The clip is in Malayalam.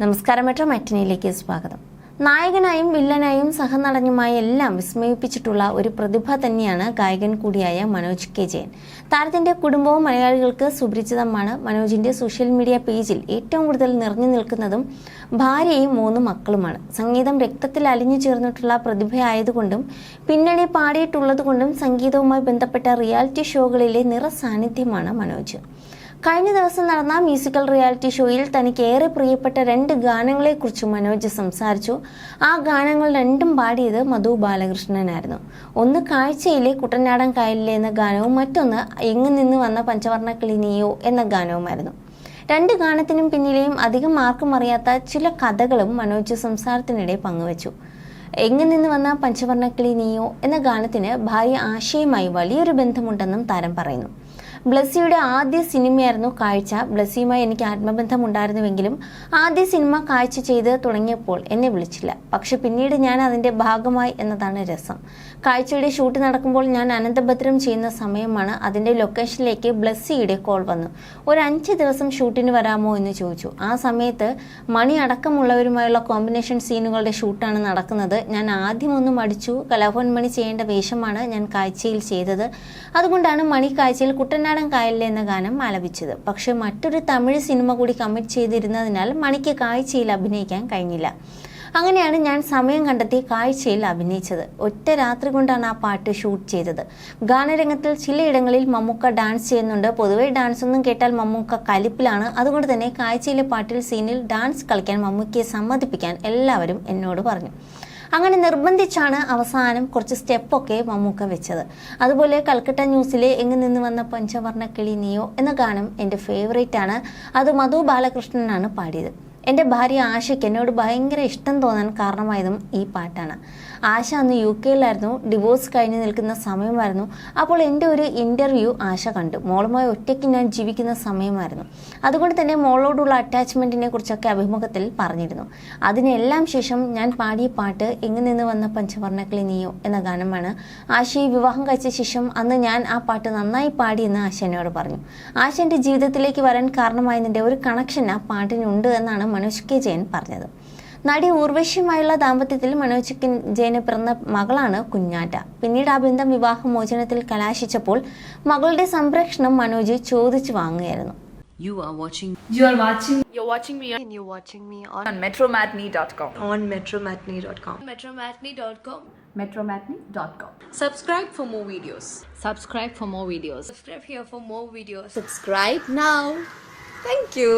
നമസ്കാരം മെട്രോ മറ്റിനിയിലേക്ക് സ്വാഗതം. നായകനായും വില്ലനായും സഹനടനുമായി എല്ലാം വിസ്മയിപ്പിച്ചിട്ടുള്ള ഒരു പ്രതിഭ തന്നെയാണ് ഗായകൻ കൂടിയായ മനോജ് കെ ജയൻ. താരത്തിന്റെ കുടുംബവും മലയാളികൾക്ക് സുപരിചിതമാണ്. മനോജിന്റെ സോഷ്യൽ മീഡിയ പേജിൽ ഏറ്റവും കൂടുതൽ നിറഞ്ഞു നിൽക്കുന്നതും ഭാര്യയും മൂന്ന് മക്കളുമാണ്. സംഗീതം രക്തത്തിൽ അലിഞ്ഞു ചേർന്നിട്ടുള്ള പ്രതിഭയായതുകൊണ്ടും പിന്നണി പാടിയിട്ടുള്ളതുകൊണ്ടും സംഗീതവുമായി ബന്ധപ്പെട്ട റിയാലിറ്റി ഷോകളിലെ നിറ സാന്നിധ്യമാണ് മനോജ്. കഴിഞ്ഞ ദിവസം നടന്ന മ്യൂസിക്കൽ റിയാലിറ്റി ഷോയിൽ തനിക്ക് ഏറെ പ്രിയപ്പെട്ട രണ്ട് ഗാനങ്ങളെക്കുറിച്ച് മനോജ് സംസാരിച്ചു. ആ ഗാനങ്ങൾ രണ്ടും പാടിയത് മധു ബാലകൃഷ്ണനായിരുന്നു. ഒന്ന് കാഴ്ചയിലെ കുട്ടനാടൻ കായലിലെ എന്ന ഗാനവും മറ്റൊന്ന് എങ്ങു നിന്ന് വന്ന പഞ്ചവർണ ക്ലിനിയോ എന്ന ഗാനവുമായിരുന്നു. രണ്ട് ഗാനത്തിനും പിന്നിലെയും അധികം ആർക്കും അറിയാത്ത ചില കഥകളും മനോജ് സംസാരത്തിനിടെ പങ്കുവച്ചു. എങ്ങു നിന്ന് വന്ന പഞ്ചവർണ ക്ലിനിയോ എന്ന ഗാനത്തിന് ഭാര്യ ആശയുമായി വലിയൊരു ബന്ധമുണ്ടെന്നും താരം പറയുന്നു. ബ്ലസ്സിയുടെ ആദ്യ സിനിമയായിരുന്നു കാഴ്ച. ബ്ലസ്സിയുമായി എനിക്ക് ആത്മബന്ധം ഉണ്ടായിരുന്നുവെങ്കിലും ആദ്യ സിനിമ കാഴ്ച ചെയ്ത് തുടങ്ങിയപ്പോൾ എന്നെ വിളിച്ചില്ല. പക്ഷെ പിന്നീട് ഞാൻ അതിന്റെ ഭാഗമായി എന്നതാണ് രസം. കാഴ്ചയുടെ ഷൂട്ട് നടക്കുമ്പോൾ ഞാൻ അനന്തഭദ്രം ചെയ്യുന്ന സമയമാണ് അതിന്റെ ലൊക്കേഷനിലേക്ക് ബ്ലസ്സിയുടെ കോൾ വന്നു. ഒരു അഞ്ച് ദിവസം ഷൂട്ടിന് വരാമോ എന്ന് ചോദിച്ചു. ആ സമയത്ത് മണി അടക്കമുള്ളവരുമായുള്ള കോമ്പിനേഷൻ സീനുകളുടെ ഷൂട്ടാണ് നടക്കുന്നത്. ഞാൻ ആദ്യമൊന്നും അടിച്ചു കലാഭവൻ മണി ചെയ്യേണ്ട വേഷമാണ് ഞാൻ കാഴ്ചയിൽ ചെയ്തത്. അതുകൊണ്ടാണ് മണി കാഴ്ചയിൽ കുട്ടനാടൻ കായലിലെ എന്ന ഗാനം ആലപിച്ചത്. പക്ഷേ മറ്റൊരു തമിഴ് സിനിമ കൂടി കമ്മിറ്റ് ചെയ്തിരുന്നതിനാൽ മണിക്ക് കാഴ്ചയിൽ അഭിനയിക്കാൻ കഴിഞ്ഞില്ല. അങ്ങനെയാണ് ഞാൻ സമയം കണ്ടെത്തി കാഴ്ചയിൽ അഭിനയിച്ചത്. ഒറ്റ രാത്രി കൊണ്ടാണ് ആ പാട്ട് ഷൂട്ട് ചെയ്തത്. ഗാനരംഗത്തിൽ ചിലയിടങ്ങളിൽ മമ്മൂക്ക ഡാൻസ് ചെയ്യുന്നുണ്ട്. പൊതുവേ ഡാൻസ് ഒന്നും കേട്ടാൽ മമ്മൂക്ക കലിപ്പിലാണ്. അതുകൊണ്ട് തന്നെ കാഴ്ചയിലെ പാട്ടിൽ സീനിൽ ഡാൻസ് കളിക്കാൻ മമ്മൂക്കയെ സമ്മതിപ്പിക്കാൻ എല്ലാവരും എന്നോട് പറഞ്ഞു. അങ്ങനെ നിർബന്ധിച്ചാണ് അവസാനം കുറച്ച് സ്റ്റെപ്പൊക്കെ മമ്മൂക്ക വെച്ചത്. അതുപോലെ കൽക്കട്ട ന്യൂസിലെ എങ്ങു നിന്ന് വന്ന പഞ്ചവർണ കിളി നീയോ എന്ന ഗാനം എന്റെ ഫേവറേറ്റ് ആണ്. അത് മധു ബാലകൃഷ്ണനാണ് പാടിയത്. എന്റെ ഭാര്യ ആശയ്ക്ക് എന്നോട് ഭയങ്കര ഇഷ്ടം തോന്നാൻ കാരണമായതും ഈ പാട്ടാണ്. ആശ അന്ന് യു കെയിലായിരുന്നു ഡിവോഴ്സ് കഴിഞ്ഞ് നിൽക്കുന്ന സമയമായിരുന്നു. അപ്പോൾ എന്റെ ഒരു ഇന്റർവ്യൂ ആശ കണ്ടു. മോളുമായി ഒറ്റയ്ക്ക് ഞാൻ ജീവിക്കുന്ന സമയമായിരുന്നു. അതുകൊണ്ട് തന്നെ മോളോടുള്ള അറ്റാച്ച്മെന്റിനെ കുറിച്ചൊക്കെ അഭിമുഖത്തിൽ പറഞ്ഞിരുന്നു. അതിനെല്ലാം ശേഷം ഞാൻ പാടിയ പാട്ട് എങ്ങു നിന്ന് വന്ന പഞ്ചവർണക്കിളി നീയോ എന്ന ഗാനമാണ് ആശയെ വിവാഹം കഴിച്ച ശേഷം അന്ന് ഞാൻ ആ പാട്ട് നന്നായി പാടിയെന്ന് ആശ എന്നോട് പറഞ്ഞു. ആശ എന്റെ ജീവിതത്തിലേക്ക് വരാൻ കാരണമായതിന്റെ ഒരു കണക്ഷൻ ആ പാട്ടിനുണ്ട് എന്നാണ് മനോജ് കെ ജയൻ പറഞ്ഞത് നടി ഊർവശ്യമായുള്ള ദാമ്പത്യത്തിൽ മനോജ് കെ ജയന് പിറന്ന മകളാണ് കുഞ്ഞാറ്റ പിന്നീട് ആ ബന്ധം വിവാഹമോചനത്തിൽ കലാശിച്ചപ്പോൾ മകളുടെ സംരക്ഷണം മനോജ് ചോദിച്ചു വാങ്ങുകയായിരുന്നു You are watching You are watching You're watching me and you're watching me on, on metromatney.com. on metromatney.com. metromatney.com. metromatney.com. Subscribe for more videos. subscribe for more videos. Subscribe here for more videos. Subscribe now. Thank you.